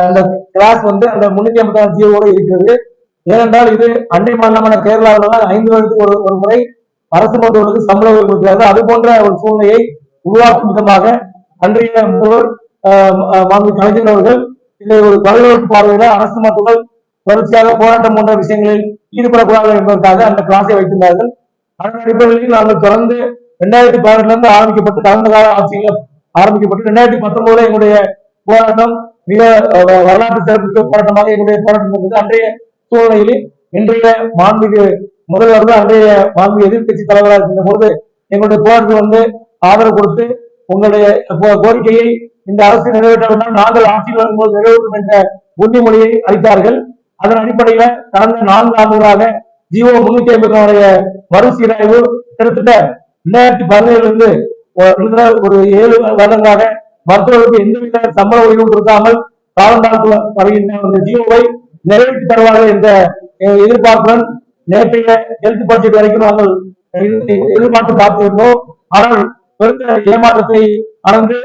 அந்த கிளாஸ் வந்து அந்த முன்னூத்தி ஐம்பத்தாறு ஜியோட இருக்கிறது ஏனென்றால் இது அண்டை மாநிலமான கேரளாவில் தான் ஐந்து வருடத்துக்கு ஒரு ஒரு முறை அரசு மருத்துவர்களுக்கு சம்பள உயர்வு கொடுக்கிறார்கள். அது போன்ற ஒரு சூழ்நிலையை உருவாக்கும் விதமாக அன்றைய முதல்வர் ஆஹ், மாண்பு கலைஞர் அவர்கள் இதை ஒரு தொலைநோக்கு பார்வையில அரசு மருத்துவர்கள் தொடர்ச்சியாக போராட்டம் போன்ற விஷயங்களில் ஈடுபடக்கூடாது என்பதற்காக அந்த கிளாஸை வைத்திருந்தார்கள். அதன் அடிப்படையில் நாங்கள் தொடர்ந்து ரெண்டாயிரத்தி பதினெட்டுல இருந்து ஆரம்பிக்கப்பட்டு கடந்த கால ஆட்சியில் ஆரம்பிக்கப்பட்டு ரெண்டாயிரத்தி பத்தொன்பதுல எங்களுடைய போராட்டம் மிக வரலாற்று சிறப்பு போராட்டமாக எங்களுடைய போராட்டம் இருந்தது அன்றைய சூழ்நிலையில் இன்றைய மாண்புமிகு முதல்வர் அன்றைய மாண்பு எதிர்க்கட்சி தலைவராக இருக்கின்ற பொழுது எங்களுடைய போராட்டத்தில் வந்து ஆதரவு கொடுத்து உங்களுடைய கோ- கோரிக்கையை இந்த அரசு நிறைவேற்றாவிட்டால் நாங்கள் ஆட்சியில் வரும்போது நிறைவேற்றும் என்ற உறுதிமொழியை அளித்தார்கள். அதன் அடிப்படையில கடந்த நான்கு ஆண்டுகளாக ஜிஓ முன்னூத்தி ஐம்பது நாலுடைய மறுசீராய்வு கிட்டத்தட்ட ரெண்டாயிரத்தி பதினேழுல இருந்து ஒரு ஒரு ஏழு வருடங்களாக மருத்துவர்களுக்கு எந்தவித சம்பள உயர்வும் கொடுக்காமல் காலம் காலந்தாழ்த்து வருகின்ற ஜியோவை நிறைவேற்றி தருவார்கள் என்ற எதிர்பார்ப்புடன் நேற்றைய ஹெல்த் பட்ஜெட் வரைக்கும் நாங்கள் எதிர்பார்த்து பார்த்திருந்தோம் ஆனால் பெருந்த ஏமாற்றத்தை அடைந்து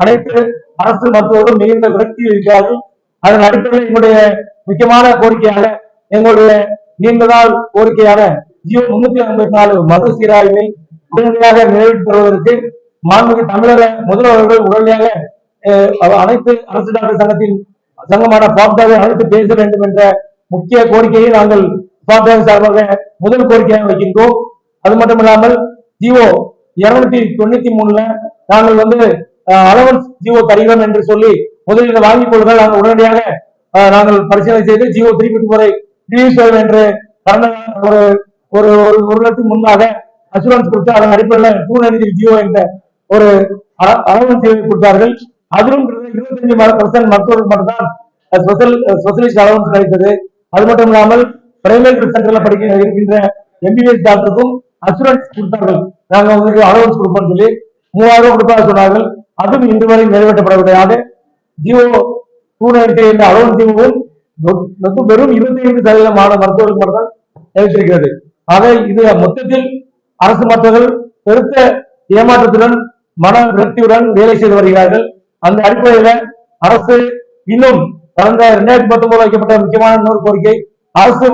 அனைத்து அரசு மருத்துவர்களும் மிகுந்த விரக்தியில் இருக்கிறார்கள். அதன் அடிப்படையில் எங்களுடைய முக்கியமான கோரிக்கையாக எங்களுடைய நீண்ட நாள் கோரிக்கையான ஜியோ முன்னூத்தி ஐம்பத்தி நாலு மறு சீராய்வை உடனடியாக நிறைவேற்றி தருவதற்கு மாண்புமிகு தமிழக முதல்வர்கள் உடனடியாக அனைத்து அரசு டாக்டர் சங்கத்தின் சங்கமான பாப்தாவை அழைத்து பேச வேண்டும் என்ற முக்கிய கோரிக்கையை நாங்கள் பாப்டாவின் சார்பாக முதல் கோரிக்கையாக வைக்கின்றோம். அது மட்டும் இல்லாமல் ஜியோ இருநூத்தி தொண்ணூத்தி மூணுல நாங்கள் வந்து அலவன்ஸ் ஜியோ தருகிறோம் என்று சொல்லி முதலீடு வாங்கிக் கொள்ளுங்கள். நாங்கள் உடனடியாக நாங்கள் பரிசீலனை செய்து ஜியோ திருப்பிட்டு முறை ரிலீஸ் செய்வோம் என்று கடந்த ஒரு ஒரு ஒரு ஒரு லட்சத்துக்கு அசூரன்ஸ் கொடுத்து அதன் அடிப்படையில் டூ நைன்டி ஜியோ என்ற ஒரு அலவன்ஸ் கொடுத்தார்கள். அதிலும் இருபத்தஞ்சு பர்சன்ட் மருத்துவர்கள் மட்டும்தான் ஸ்பெஷல் ஸ்பெஷலிஸ்ட் அலவன்ஸ் கிடைத்தது. அது மட்டும் இல்லாமல் பிரைமரி சென்டர்ல படிக்க இருக்கின்ற எம்பிபிஎஸ் டாக்டருக்கும் அசூரன்ஸ் கொடுத்தார்கள். நாங்க உங்களுக்கு அலவன்ஸ் கொடுப்போம் சொல்லி மூவாயிரம் ரூபாய் கொடுப்பதாக சொன்னார்கள். அதுவும் இன்று வரை நிறைவேற்றப்படவில்லை கிடையாது ஜியோ டூ நைன்டி என்ற அலவன்ஸ் ஜியோவும் மொத்தம் வெறும் இருபத்தி ஐந்து சதவீதமான மருத்துவர்கள் மட்டும் நிறைவேற்றிருக்கிறது ஆக இது மொத்தத்தில் அரசு மருத்துவர்கள் பெருத்த ஏமாற்றத்துடன் மன திருப்தியுடன் வேலை செய்து வருகிறார்கள். அந்த அடிப்படையில அரசு இன்னும் கடந்த இரண்டாயிரத்தி பத்தொன்பது வைக்கப்பட்ட முக்கியமான இன்னொரு கோரிக்கை அரசு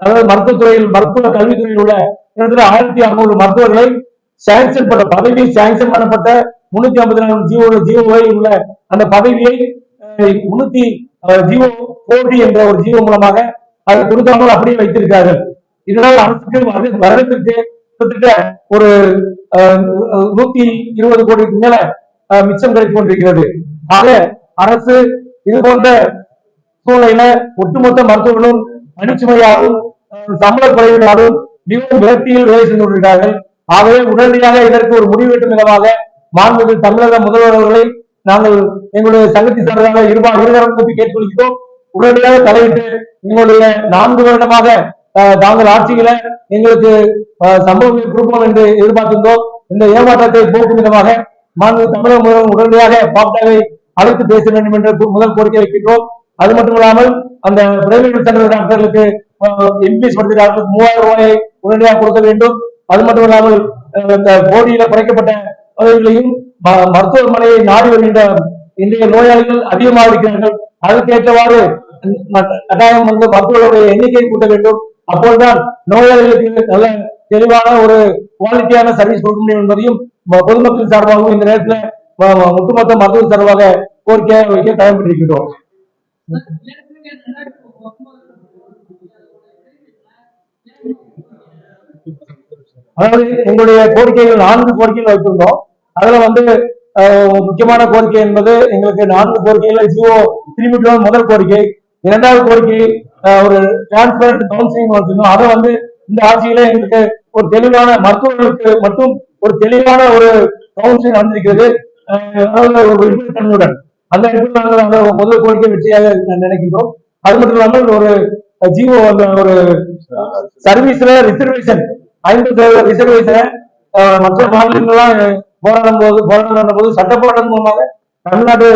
அதாவது மருத்துவத்துறையில் மருத்துவ கல்வித்துறையில் உள்ள கிட்டத்தட்ட ஆயிரத்தி அறுநூறு மருத்துவர்களை சாங்ஷன் பண்ண பதவி சாங்ஷன் பண்ணப்பட்ட முன்னூத்தி ஐம்பத்தி நாலு ஜியோ ஜியோவை உள்ள அந்த பதவியை முன்னூத்தி ஜிஓ போட்டி என்ற ஒரு ஜிஓ மூலமாக அதை கொடுக்காமல் அப்படியே வைத்திருக்கிறார்கள். இதனால் அரசுக்கு வருட- வருடத்திற்கு கிட்டத்தட்ட ஒரு நூத்தி இருபது கோடிக்கு மேல மிச்சம் கிடைத்துக் கொண்டிருக்கிறது ஆக அரசு இது போன்ற சூழ்நிலையில ஒட்டுமொத்த மருத்துவர்களும் பணிச்சுமையாகவும் சம்பள குறைவினாலும் மிகவும் விரக்தியில் வேலை செய்து கொண்டிருக்கிறார்கள். ஆகவே உடனடியாக இதற்கு ஒரு முடிவெட்டும் விதமாக மாண்புமிகு தமிழக முதல்வர் அவர்களை நாங்கள் எங்களுடைய சங்கத்தி சார்பாக இருபா இருதரம் கூப்பி கேட்டுக்கொள்கிறோம். உடனடியாக தலையிட்டு எங்களுடைய நான்கு வருடமாக தாங்கள் ஆட்சியில எங்களுக்கு சம்பவம் கொடுப்போம் என்று எதிர்பார்த்திருந்தோம். இந்த ஏமாற்றத்தை போக்கும் விதமாக மாநில தமிழக முதல்வர் உடனடியாக பாப்டாவை அழைத்து பேச வேண்டும் என்று முதல் கோரிக்கை வைக்கின்றோம். அது மட்டும் இல்லாமல் அந்த பிரைவேட் சென்டர் டாக்டர்களுக்கு எம்பிஎஸ் படித்த மூவாயிரம் ரூபாயை உடனடியாக கொடுக்க வேண்டும். அது மட்டும் இல்லாமல் இந்த போடியில குறைக்கப்பட்ட பதவிகளையும் ம- மருத்துவமனையை நாடி வருகின்ற இன்றைய நோயாளிகள் அதிகமாக இருக்கிறார்கள். அதற்கேற்றவாறு கட்டாயம் வந்து மருத்துவர்களுடைய எண்ணிக்கையை கூட்ட வேண்டும். அப்போதுதான் நோயாளிகளுக்கு நல்ல தெளிவான ஒரு குவாலிட்டியான சர்வீஸ் கொடுக்க முடியும் என்பதையும் பொதுமக்கள் சார்பாகவும் இந்த நேரத்தில் ஒட்டுமொத்த மருத்துவ சார்பாக கோரிக்கையை வைக்க தயம்பட்டிருக்கிறோம் அதாவது எங்களுடைய கோரிக்கைகள் நான்கு கோரிக்கைகள் வைத்திருந்தோம். அதுல வந்து முக்கியமான கோரிக்கை என்பது எங்களுக்கு நான்கு கோரிக்கைகள் ஜியோ திரும்பி முதல் கோரிக்கை இரண்டாவது கோரிக்கை ஒரு டிரான்ஸ்பரண்ட் கவுன்சிலிங் வச்சிருந்தோம் அதை வந்து இந்த ஆட்சியில எங்களுக்கு ஒரு தெளிவான மருத்துவர்களுக்கு மட்டும் ஒரு தெளிவான ஒரு கவுன்சிலிங் வந்திருக்கிறது. அதாவது ஒரு விழிப்புணர்வுடன் அந்த இடத்துல நாங்கள் முதல் கோரிக்கை வெற்றியாக நினைக்கின்றோம். அது மட்டும் இல்லாமல் ஒரு ஜிஓ அந்த ஒரு சர்வீஸ்ல ரிசர்வேஷன் ஐம்பது சதவீத ரிசர்வேஷனை மற்ற மாநிலங்கள்லாம் போராடும் போது போராடும் போது சட்ட போராட்டம் மூலமாக தமிழ்நாடு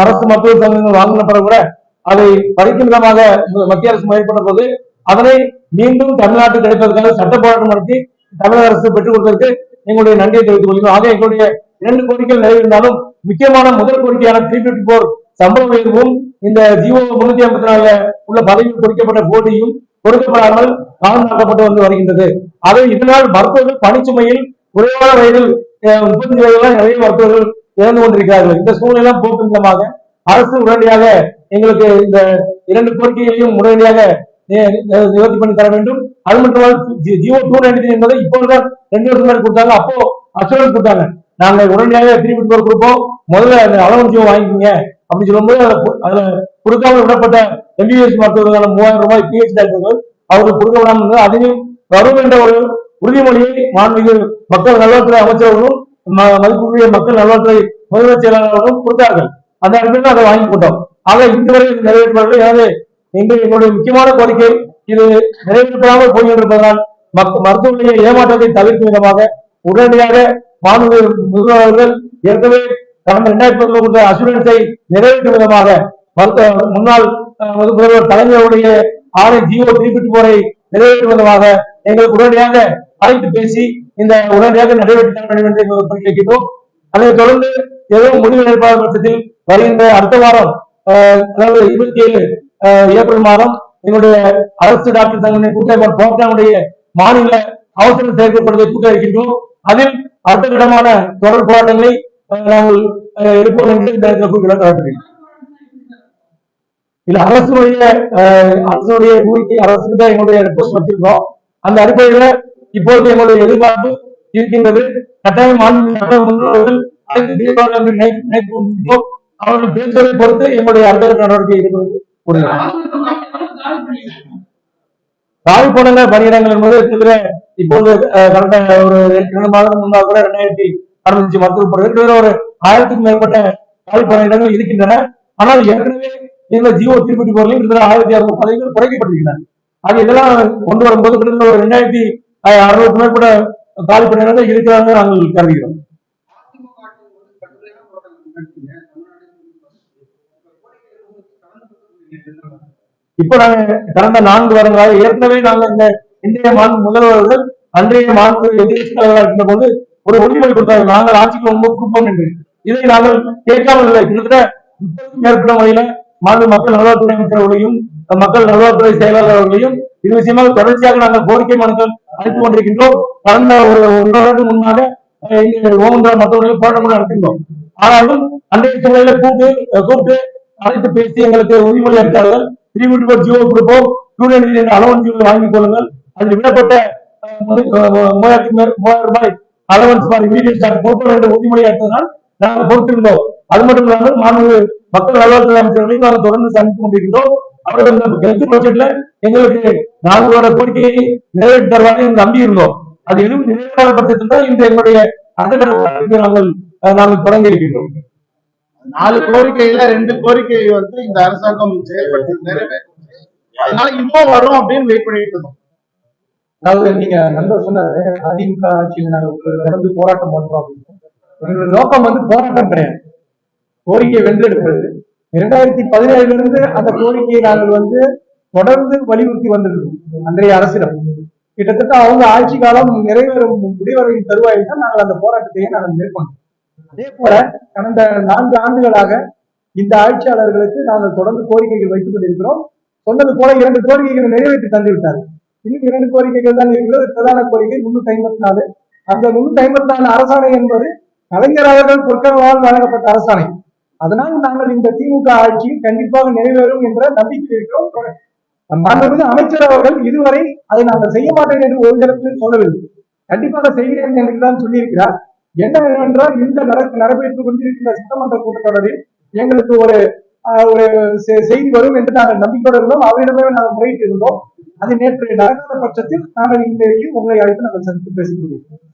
அரசு மருத்துவ சங்கங்கள் வாங்கின பிறகு கூட அதை பறிக்கும் விதமாக மத்திய அரசு முயற்பட்ட போது அதனை மீண்டும் தமிழ்நாட்டுக்கு கிடைப்பதற்காக சட்ட போராட்டம் நடத்தி தமிழக அரசு பெற்றுக் கொடுத்ததற்கு எங்களுடைய நன்றியை தெரிவித்துக் கொள்கிறோம். ஆக எங்களுடைய இரண்டு கோரிக்கைகள் நிறைவேறினாலும் முக்கியமான முதல் கோரிக்கையான த்ரீ பிப்டி போர் சம்பள உயர்வும் இந்த ஜிஓ முன்னூத்தி ஐம்பத்தி நாலுல உள்ள பதவியில் குறிக்கப்பட்ட போட்டியும் கொடுக்கப்படாமல் காலமாக்கப்பட்டு வந்து வருகின்றது. அதை இதனால் மருத்துவர்கள் பணிச்சுமையில் குறைவான வயதில் முப்பத்தஞ்சு வயதுல நிறைய மருத்துவர்கள் இறந்து கொண்டிருக்கிறார்கள். இந்த சூழ்நிலை போக்கு விதமாக அரசு உடனடியாக எங்களுக்கு இந்த இரண்டு கோரிக்கைகளையும் உடனடியாக நிவர்த்தி பண்ணி தர வேண்டும். அது மட்டுமல்ல ஜி- ஜியோ டூ நைன்டி என்பதை இப்போதுதான் ரெண்டு வருஷம் முன்னாடி கொடுத்தாங்க. அப்போ அசுரன்ஸ் கொடுத்தாங்க. நாங்க உடனடியாக திருப்பி போர் கொடுப்போம். முதல்ல அந்த அளவு ஜியோ வாங்கிக்கோங்க அப்படின்னு சொல்லும்போது அதுல கொடுக்காமல் கொடுக்காம விடப்பட்ட எம்பிபிஎஸ் மருத்துவர்களான மூவாயிரம் ரூபாய் பிஹெச் டாக்டர்கள் அவருக்கு கொடுக்க விடாமல் இருந்தது அதையும் வரும் என்ற ஒரு உறுதிமொழியை மாண்புமிகு மக்கள் நல்வாழ்வுத்துறை அமைச்சர்களும் ம- மதிப்புக்குரிய மக்கள் நல்வாழ்வுத்துறை முதல்வர் செயலாளர்களும் கொடுத்தார்கள். அந்த இடத்துல அதை வாங்கி கொடுத்தோம். ஆக இதுவரை நிறைவேற்றப்படவில்லை எனவே இன்று எங்களுடைய முக்கியமான கோரிக்கை இது நிறைவேற்றப்படாமல் போய்கொண்டிருப்பதால் மக்- ஏமாற்றத்தை தவிர்க்கும் விதமாக உடனடியாக மாண்பு முதல்வர்கள் ஏற்கனவே கடந்த இரண்டாயிரத்தி பத்தில் கொடுத்த அசூரன்ஸை நிறைவேற்றும் விதமாக மருத்துவ முன்னாள் முதல்வர் தலைமையுடைய ஆணை ஜியோ திருப்பிட்டு போரை நிறைவேற்றும் விதமாக எங்களுக்கு உடனடியாக அழைத்து பேசி இந்த உடனடியாக நிறைவேற்றி தர வேண்டும் என்று கேட்கிறோம் அதைத் தொடர்ந்து எதுவும் முடிவு ஏற்பாடு பட்சத்தில் வருகின்ற அடுத்த வாரம் அதாவது இருபத்தி ஏழு ஏப்ரல் மாதம் எங்களுடைய அரசு டாக்டர் சங்கத்தின் கூட்டமைப்பு போராட்டமுடைய மாநில அவசர செயல்படுவதை கூட்ட இருக்கின்றோம் அதில் அடுத்த கட்டமான தொடர் போராட்டங்களை நாங்கள் எடுப்போம் என்று இந்த இடத்தில் குறிப்பிட இல்ல அரசுடைய அரசுடைய கோரிக்கை அரசுக்கு தான் எங்களுடைய ரிப்போர்ட் வச்சிருக்கோம். அந்த அடிப்படையில இப்போது எங்களுடைய எதிர்பார்ப்பு இருக்கின்றது. கட்டாயம் மாநில முதல்வர்கள் அவர்கள் பேசுவதை பொறுத்து எங்களுடைய அடுத்த நடவடிக்கை இருக்கிறது காவி போனங்க பணியிடங்கள் என்பது கிட்டத்தட்ட இப்போது கடந்த ஒரு இரண்டு மாதம் முன்னால் கூட ரெண்டாயிரத்தி அறுநூத்தி மருத்துவ கிட்டத்தட்ட ஒரு ஆயிரத்துக்கும் மேற்பட்ட காவி பணியிடங்கள் இருக்கின்றன. ஆனால் ஏற்கனவே இந்த ஜியோ திருப்பதி பொருளையும் கிட்டத்தட்ட ஆயிரத்தி அறுநூறு பதவிகள் குறைக்கப்பட்டிருக்கின்றன. அது இதெல்லாம் கொண்டு வரும்போது கிட்டத்தட்ட ஒரு ரெண்டாயிரத்தி அறுநூறு மேற்பட்ட காலி பணியிடங்கள் இருக்கிறாங்க நாங்கள் கருதுகிறோம். இப்ப நாங்க கடந்த நான்கு வருடங்களாக ஏற்கனவே நாங்க இந்த இந்திய மாநில முதல்வர்கள் அன்றைய மாநில எதிர்க்கட்சி இருந்த போது ஒரு உறுதிமொழி கொடுத்தார்கள். நாங்கள் ஆட்சிக்கு ரொம்ப கொடுப்போம் என்று. இதை நாங்கள் கேட்காமல் இல்லை. கிட்டத்தட்ட முப்பதுக்கும் மேற்பட்ட முறையில மாநில மக்கள் நல்வாழ்வுத்துறை அமைச்சர்களையும் மக்கள் நல்வாழ்வுத்துறை செயலாளர் அவர்களையும் இது விஷயமாக தொடர்ச்சியாக நாங்கள் கோரிக்கை மனுக்கள் அழைத்துக் கொண்டிருக்கின்றோம். கடந்த ஒரு ஒரு வருடத்துக்கு முன்னாக அஹ், இங்கே ஓமந்திரா மற்றவர்களும் போராட்டம் நடத்திருந்தோம். ஆனாலும் அன்றைய சூழலில் கூப்பிட்டு கூப்பிட்டு அழைத்து பேசி எங்களுக்கு உறுதிமொழி அளித்தார்கள் திருவிட்டு போர் ஜியோ கொடுப்போம் டூ நைன்டி நைன் அலவன்ஸ் வாங்கிக் கொள்ளுங்கள். அதில் விடப்பட்ட மூவாயிரத்தி மூவாயிரம் ரூபாய் அலவன்ஸ் ஃபார் இமீடியட் ஸ்டார்ட் கொடுப்போம் என்ற உறுதிமொழி அளித்ததனால் நாங்கள் கொடுத்திருந்தோம். அது மட்டும் இல்லாமல் மாண்பு மக்கள் நல்வாழ்வுத்துறை அமைச்சர்களையும் நாங்கள் தொடர்ந்து சந்தித்துக் கொண்டிருக்கிறோம் அவர்கள் இந்த ஹெல்த் பட்ஜெட்ல எங்களுக்கு நான்கு கோரிக்கையை நிறைவேற்றி தருவாங்க என்று நம்பி இருந்தோம் அது எதுவும் நிறைவேறாத பட்சத்தில் தான் இந்த எங்களுடைய அடுத்த நாங்கள் நாங்கள் தொடங்கி இருக்கின்றோம் நாலு கோரிக்கையில ரெண்டு கோரிக்கை வந்து இந்த அரசாங்கம் செயல்படுத்தி நிறைவேற்றும் அதனால இன்னும் வரும் அப்படின்னு வெயிட் பண்ணிட்டு இருந்தோம். அதாவது நீங்க நண்பர் சொன்னாரு அதிமுக ஆட்சியில் நாங்கள் தொடர்ந்து போராட்டம் பண்றோம் அப்படின்னு. எங்களோட நோக்கம் வந்து போராட்டம் கிடையாது. கோரிக்கையை வென்றெடுக்கிறது. இரண்டாயிரத்தி பதினேழுல இருந்து அந்த கோரிக்கையை நாங்கள் வந்து தொடர்ந்து வலியுறுத்தி வந்திருக்கோம் அன்றைய அரசிடம். கிட்டத்தட்ட அவங்க ஆட்சி காலம் நிறைவேறும் முடிவரையும் தருவாயில் தான் நாங்கள் அந்த போராட்டத்தையே நாங்கள் மேற்கொண்டோம். அதே போல கடந்த நான்கு ஆண்டுகளாக இந்த ஆட்சியாளர்களுக்கு நாங்கள் தொடர்ந்து கோரிக்கைகள் வைத்துக் கொண்டிருக்கிறோம். சொன்னது போல இரண்டு கோரிக்கைகளை நிறைவேற்றி தந்துவிட்டார். இன்னும் இரண்டு கோரிக்கைகள் தான் இருக்கிறது. பிரதான கோரிக்கை முன்னூத்தி ஐம்பத்தி நாலு. அந்த முன்னூத்தி ஐம்பத்தி நாலு அரசாணை என்பது கலைஞர் அவர்கள் பொற்களால் வழங்கப்பட்ட அரசாணை. அதனால் நாங்கள் இந்த திமுக ஆட்சி கண்டிப்பாக நிறைவேறும் என்ற நம்பிக்கை இருக்கிறோம். மாண்புமிகு அமைச்சர் அவர்கள் இதுவரை அதை நாங்கள் செய்ய மாட்டேன் என்று ஒரு இடத்தில் சொல்லவில்லை. கண்டிப்பாக செய்கிறேன் என்று தான் சொல்லியிருக்கிறார். என்னவென்றால் இந்த நட- நடைபெற்றுக் கொண்டிருக்கிற சட்டமன்ற கூட்டத்தொடரில் எங்களுக்கு ஒரு ஒரு செ- செய்தி வரும் என்று நாங்கள் நம்பிக்கையோடு இருந்தோம். அவரிடமே நாங்கள் முறையிட்டு இருந்தோம். அது நேற்று நடக்காத பட்சத்தில் நாங்கள் இன்றைக்கு உங்களை அழைத்து நாங்கள் சந்தித்து பேசிக் கொண்டிருக்கிறோம்.